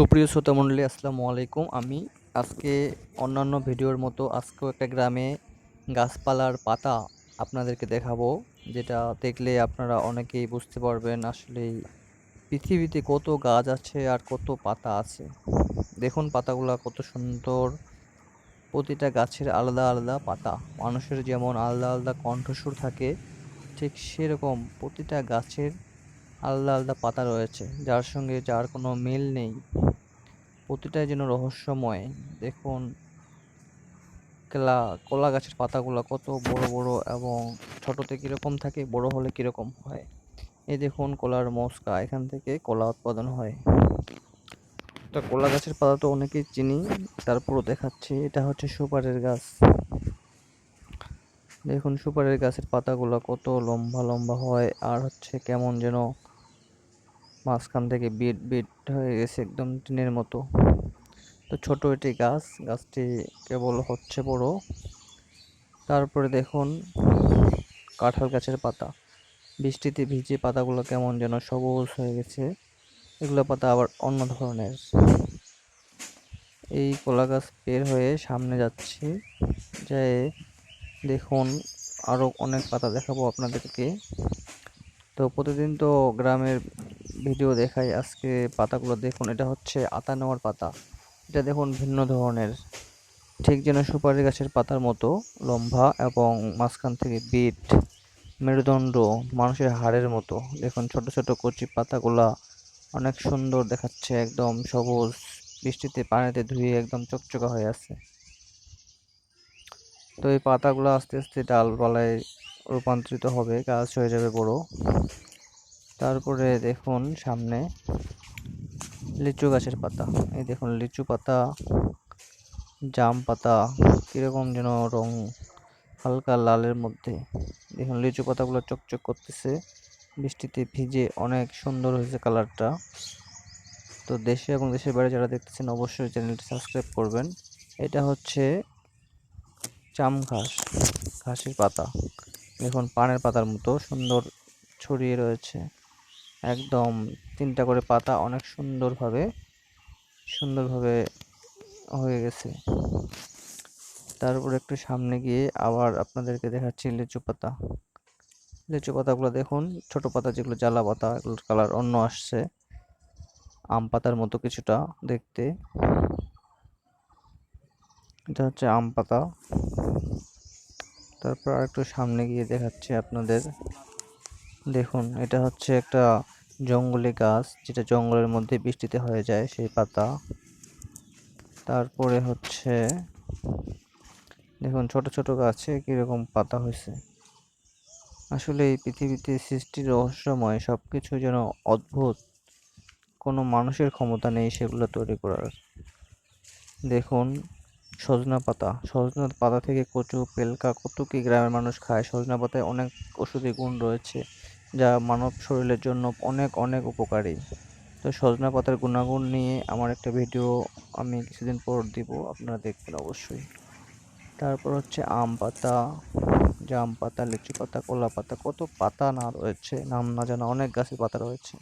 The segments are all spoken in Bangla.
সুপ্রিয় শ্রোতা মণ্ডলী, আসসালামু আলাইকুম। আমি আজকে অন্যান্য ভিডিওর মতো আজকেও একটা গ্রামে গাছপালার পাতা আপনাদেরকে দেখাবো, যেটা দেখলে আপনারা অনেকেই বুঝতে পারবেন আসলে পৃথিবীতে কত গাছ আছে আর কত পাতা আছে। দেখুন পাতাগুলো কত সুন্দর। প্রতিটা গাছের আলাদা আলাদা পাতা। মানুষের যেমন আলাদা আলাদা কণ্ঠস্বর থাকে, ঠিক সেরকম প্রতিটা গাছের আলাদা আলাদা পাতা রয়েছে। যার সঙ্গে যার কোনো মিল নেই। প্রতিটাই যেন রহস্যময়। দেখুন, কেলা, কলা গাছের পাতাগুলো কত বড় বড় এবং ছোটতে কীরকম থাকে, বড় হলে কীরকম হয়। এই দেখুন, কলার মস্কা, এখান থেকে কলা উৎপাদন হয়। তা কলা গাছের পাতা তো অনেকেই চিনি, তারপরও দেখাচ্ছি, এটা হচ্ছে সুপারের গাছ। দেখুন, সুপারের গাছের পাতাগুলো কত লম্বা লম্বা হয়, আর হচ্ছে কেমন যেন মাঝখান থেকে বিট বিট হয়ে গেছে একদম টিনের মতো। তো ছোট এটি গাছ, গাছটি কেবল হচ্ছে বড়। তারপরে দেখুন, কাঁঠাল গাছের পাতা। বৃষ্টিতে ভিজে পাতাগুলো কেমন যেন সবুজ হয়ে গেছে। এগুলো পাতা আবার অন্য ধরনের। এই কলা গাছ বের হয়ে সামনে যাচ্ছে। যে দেখুন আরও অনেক পাতা দেখাবো আপনাদেরকে। তো প্রতিদিন তো গ্রামের ভিডিও দেখাই। আজকে পাতাগুলো দেখুন, এটা হচ্ছে আতা নেওয়ার পাতা। এটা দেখুন ভিন্ন ধরনের। ঠিক যেন সুপারি গাছের পাতার মতো লম্বা এবং মাঝখান থেকে বিট, মেরুদণ্ড, মানুষের হাড়ের মতো। দেখুন ছোট ছোট কচি পাতাগুলা অনেক সুন্দর দেখাচ্ছে, একদম সবুজ, বৃষ্টিতে, পানিতে ধুয়ে একদম চকচকা হয়ে আছে। তো এই পাতাগুলো আস্তে আস্তে ডালপালায় রূপান্তরিত হবে গাছ হয়ে যাবে বড়। তারপরে দেখুন সামনে লিচু গাছের পাতা। এই দেখুন লিচু পাতা, জাম পাতা, কীরকম যেন রং হালকা লালের মধ্যে। দেখুন লিচু পাতাগুলো চকচক করতেছে, বৃষ্টিতে ভিজে অনেক সুন্দর হয়েছে কালারটা। তো দেশে এবং দেশের বাইরে যারা দেখতেছেন, অবশ্যই চ্যানেলটি সাবস্ক্রাইব করবেন। এটা হচ্ছে চাম ঘাস, ঘাসের পাতা। দেখুন, পানের পাতার মতো সুন্দর ছড়িয়ে রয়েছে। একদম তিনটা করে পাতা অনেক সুন্দরভাবে সুন্দরভাবে হয়ে গেছে। তারপর একটু সামনে গিয়ে আবার আপনাদেরকে দেখাচ্ছি লিচু পাতা। লিচু পাতাগুলো দেখুন, ছোট পাতা যেগুলো জ্বালা পাতা, এগুলোর কালার অন্য আসছে। আম পাতার মতো কিছুটা দেখতে। এটা হচ্ছে আম পাতা। তারপর আরেকটু সামনে গিয়ে দেখাচ্ছি আপনাদের। দেখুন, এটা হচ্ছে একটা জঙ্গলি গাছ, যেটা জঙ্গলের মধ্যে বৃষ্টিতে হয়ে যায় সেই পাতা। তারপরে হচ্ছে, দেখুন, ছোট ছোট গাছে কীরকম পাতা হয়েছে। আসলে এই পৃথিবীতে সৃষ্টির রহস্যময় সব কিছু যেন অদ্ভুত, কোনো মানুষের ক্ষমতা নেই সেগুলো তৈরি করার। দেখুন সজনা পাতা। সজনা পাতা থেকে কচু, পেলকা কত কি গ্রামের মানুষ খায়। সজনা পাতায় অনেক ওষুধি গুণ রয়েছে, যা মানব শরীরের জন্য অনেক অনেক উপকারী। তো সজনা পাতার গুণাগুণ নিয়ে আমার একটা ভিডিও আমি কিছুদিন পর দিব, আপনারা দেখবেন অবশ্যই। তারপর হচ্ছে আম পাতা, জাম পাতা, লিচু পাতা, কলা পাতা, কত পাতা না রয়েছে, নাম না জানা অনেক গাছের পাতা রয়েছে।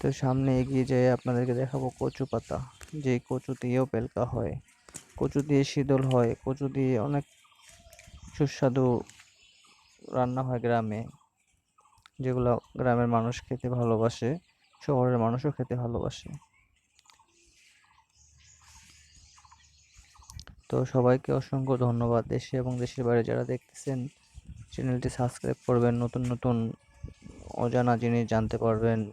তো সামনে এগিয়ে যেয়ে আপনাদেরকে দেখাবো কচু পাতা। যে কচু দিয়েও পেলকা হয়। কচু দিয়ে শীতল হয়। কচু দিয়ে অনেক সুস্বাদু রান্না হয় গ্রামে, যেগুলো গ্রামের মানুষ খেতে ভালোবাসে, শহরের মানুষও খেতে ভালোবাসে। তো সবাইকে অসংখ্য ধন্যবাদ। দেশে এবং দেশের বাইরে যারা দেখতেছেন, চ্যানেলটি সাবস্ক্রাইব করবেন, নতুন নতুন অজানা জিনিস জানতে পারবেন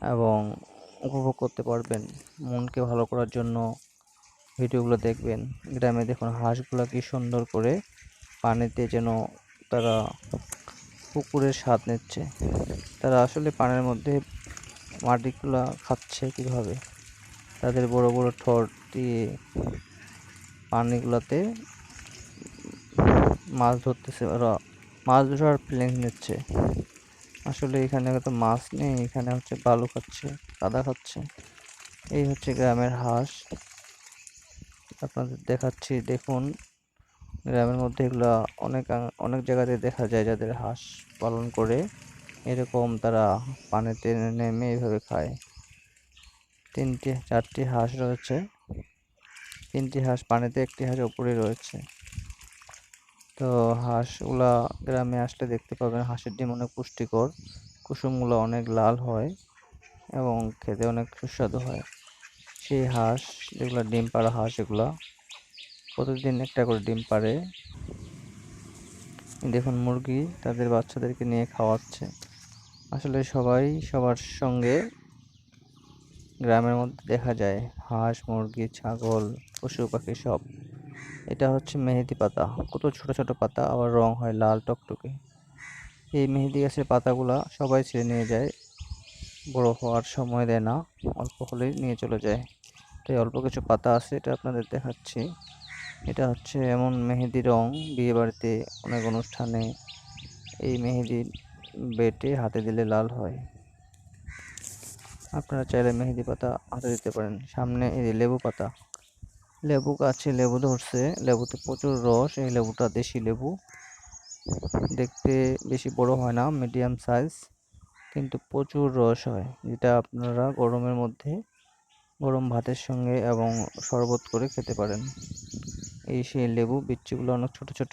এবং উপভোগ করতে পারবেন। মনকে ভালো করার জন্য ভিডিওগুলো দেখবেন। গ্রামে দেখুন হাঁসগুলো কি সুন্দর করে পানিতে যেন তারা পুকুরের স্বাদ নিচ্ছে। তারা আসলে পানির মধ্যে মাটিগুলো খাচ্ছে কীভাবে? তাদের বড় বড় ঠোঁট দিয়ে পানিগুলোতে মাছ ধরতেছে, ওরা মাছ ধরার ফিলিংস নিচ্ছে। আসলে এখানে তো মাছ নেই, এখানে হচ্ছে বালু খাচ্ছে কাদা খাচ্ছে। এই হচ্ছে গ্রামের হাঁস। আপনাদের দেখাচ্ছি, দেখুন। গ্রামের মধ্যে এগুলো অনেক অনেক জায়গাতে দেখা যায় যাদের হাঁস পালন করে। এরকম তারা পানিতে নেমে এইভাবে খায়। তিনটি, চারটি হাঁস রয়েছে। তিনটি হাঁস পানিতে, একটি হাঁস উপরে রয়েছে। তো হাঁসগুলা গ্রামে আসলে দেখতে পাবেন, হাঁসের ডিম অনেক পুষ্টিকর, কুসুমগুলো অনেক লাল হয় এবং খেতে অনেক সুস্বাদু হয়। সেই হাঁস, যেগুলো ডিম পাড়া হাঁস এগুলা, প্রতিদিন একটা করে ডিম পাড়ে। দেখুন মুরগি তাদের বাচ্চাদেরকে নিয়ে খাওয়াচ্ছে। আসলে সবাই সবার সঙ্গে গ্রামের মধ্যে দেখা যায়, হাঁস, মুরগি, ছাগল, পশু পাখি সব। এটা হচ্ছে মেহেদি পাতা। কত ছোট ছোট পাতা, আবার রং হয় লাল টকটকে। এই মেহেদি গাছের পাতাগুলা সবাই ছিঁড়ে নিয়ে যায়, বড় হওয়ার সময় দেয় না, অল্প হলেই নিয়ে চলে যায়। তাই অল্প কিছু পাতা আছে, এটা আপনাদের দেখাচ্ছি। এটা হচ্ছে এমন মেহেদি রং বিয়ে বাড়িতে অনেক অনুষ্ঠানে এই মেহেদি বেটে হাতে দিলে লাল হয়। আপনারা চাইলে মেহেদি পাতা হাতে দিতে পারেন। সামনে এই লেবু পাতা। লেবু গাছে লেবু ধরছে। লেবুতে প্রচুর রস, এই লেবুটা দেশি লেবু। দেখতে বেশি বড় হয় না মিডিয়াম সাইজ কিন্তু প্রচুর রস হয়। যেটা আপনারা গরমের মধ্যে গরম ভাতের সঙ্গে এবং শরবত করে খেতে পারেন। এই সেই লেবু, বিচ্ছিগুলো অনেক ছোট ছোট।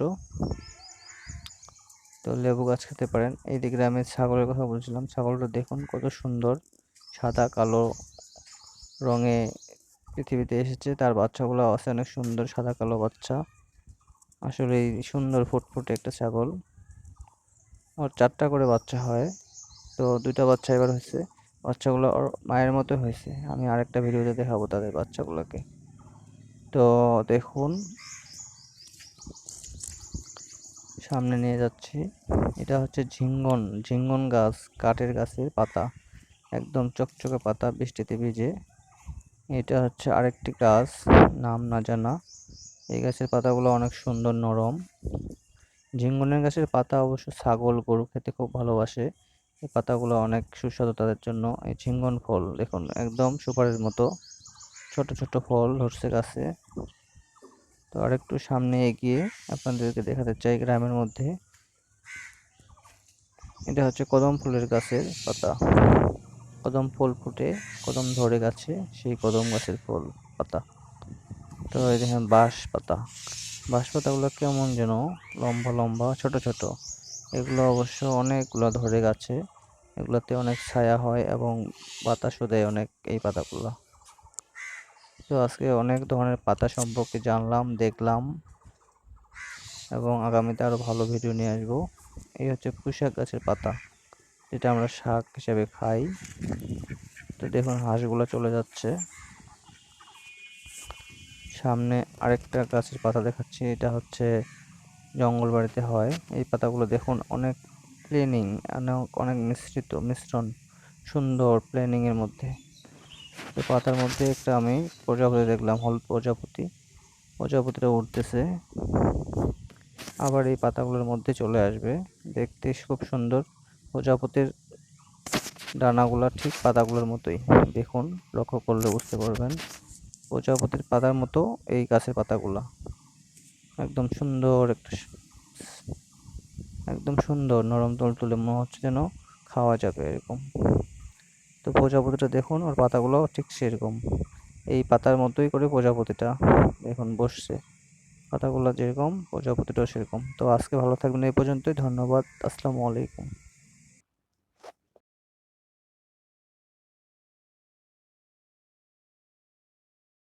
তো লেবু গাছ খেতে পারেন। এই দিকে গ্রামের ছাগলের কথা বলছিলাম, ছাগলটা দেখুন কত সুন্দর। সাদা, কালো রঙে পৃথিবীতে এসেছে। তার বাচ্চাগুলো আছে, অনেক সুন্দর সাদা কালো বাচ্চা। আসলে সুন্দর ফুটফুটে একটা ছাগল। ওর চারটা করে বাচ্চা হয়। তো দুইটা বাচ্চা এবার হয়েছে। বাচ্চাগুলো ওর মায়ের মতো হয়েছে। আমি আরেকটা ভিডিওতে দেখাবো তাদের বাচ্চাগুলোকে। তো দেখুন। সামনে নিয়ে যাচ্ছি। এটা হচ্ছে ঝিঙ্গন। ঝিঙ্গন গাছ, কাঠের গাছের পাতা। একদম চকচকে পাতা, বৃষ্টিতে ভিজে। এটা হচ্ছে আরেকটি গাছ, নাম না জানা। এই গাছের পাতাগুলো অনেক সুন্দর নরম। ঝিঙ্গনের গাছের পাতা অবশ্য ছাগল, গরু খেতে খুব ভালোবাসে। এই পাতাগুলো অনেক সুস্বাদু তাদের জন্য। এই ঝিঙ্গন ফল, দেখুন, একদম সুপারের মতো। ছোট ছোট ফল ধরছে গাছে। তো আরেকটু সামনে এগিয়ে আপনাদেরকে দেখাতে চাই গ্রামের মধ্যে। এটা হচ্ছে কদম ফুলের গাছের পাতা। কদম ফুল ফুটে, কদম ধরে গাছে, সেই কদম গাছের ফুল, পাতা। তো এই দেখেন বাঁশ পাতা। বাঁশ পাতাগুলো কেমন যেন লম্বা লম্বা, ছোট ছোট। এগুলো অবশ্য অনেকগুলো ধরে গাছে। এগুলোতে অনেক ছায়া হয় এবং বাতাসও দেয় অনেক এই পাতাগুলো। তো আজকে অনেক ধরনের পাতা সম্পর্কে জানলাম, দেখলাম এবং আগামীতে আরও ভালো ভিডিও নিয়ে আসব। এই হচ্ছে পুঁইশাক গাছের পাতা। যেটা আমরা শাক হিসেবে খাই। তো দেখুন হাঁসগুলো চলে যাচ্ছে। সামনে আরেকটা গাছের পাতা দেখাচ্ছি, এটা হচ্ছে জঙ্গল বাড়িতে হয়। এই পাতাগুলো দেখুন অনেক প্লেনিং, অনেক অনেক মিশ্রিত, মিশ্রণ, সুন্দর প্লেনিংয়ের মধ্যে। তো পাতার মধ্যে একটা আমি প্রজাপতি দেখলাম হলুদ প্রজাপতি। প্রজাপতিটা উঠতেছে। আবার এই পাতাগুলোর মধ্যে চলে আসবে। দেখতে খুব সুন্দর। প্রজাপতির ডানাগুলো ঠিক পাতাগুলোর মতোই। দেখুন, লক্ষ্য করলে বুঝতে পারবেন। প্রজাপতির পাতার মতো এই গাছের পাতাগুলো। একদম সুন্দর একটা একদম সুন্দর নরম তল তুলে মনে হচ্ছে যেন খাওয়া যাবে এরকম। তো প্রজাপতিটা দেখুন, ওর পাতাগুলো ঠিক সেরকম। এই পাতার মতোই করে প্রজাপতিটা এখন বসছে। পাতাগুলো যেরকম, প্রজাপতিটাও সেরকম। তো আজকে ভালো থাকবেন, এই পর্যন্তই। ধন্যবাদ। আসসালামু আলাইকুম।